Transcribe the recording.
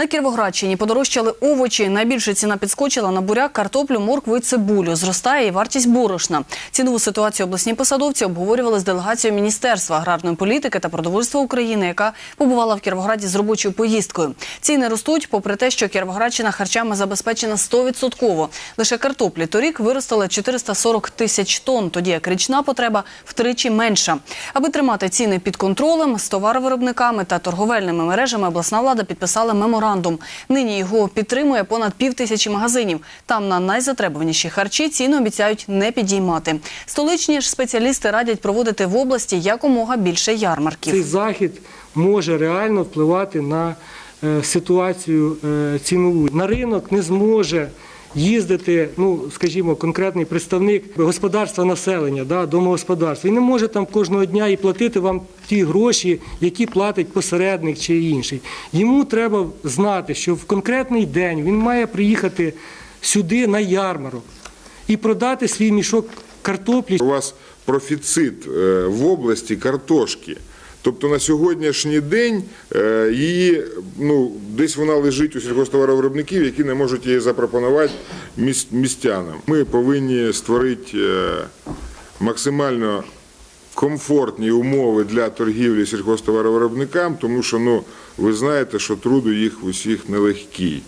На Кіровоградщині подорожчали овочі. Найбільше ціна підскочила на буряк, картоплю, моркву і цибулю. Зростає і вартість борошна. Цінову ситуацію обласні посадовці обговорювали з делегацією Міністерства аграрної політики та продовольства України, яка побувала в Кіровограді з робочою поїздкою. Ціни ростуть, попри те, що Кіровоградщина харчами забезпечена 100%. Лише картоплі торік виростили 440 тисяч тонн, тоді як річна потреба втричі менша. Аби тримати ціни під контролем, з товаровиробниками та торговельними мережами обласна влада підписала меморандум. Нині його підтримує понад пів тисячі магазинів. Там на найзатребуваніші харчі ціни обіцяють не підіймати. Столичні ж спеціалісти радять проводити в області якомога більше ярмарків. Цей захід може реально впливати на е, ситуацію е, цінову. На ринок не зможе їздити, ну скажімо, конкретний представник господарства населення, да, домогосподарства. Він не може там кожного дня і платити вам ті гроші, які платить посередник чи інший. Йому треба знати, що в конкретний день він має приїхати сюди на ярмарок і продати свій мішок картоплі. У вас профіцит е, в області картошки. Тобто на сьогоднішній день е, її ну десь вона лежить у сільгосптоваровиробників, які не можуть її запропонувати міс- містянам. Ми повинні створити е, максимально комфортні умови для торгівлі сільгосптоваровиробникам, тому що ну ви знаєте, що труд у їх усіх нелегкий.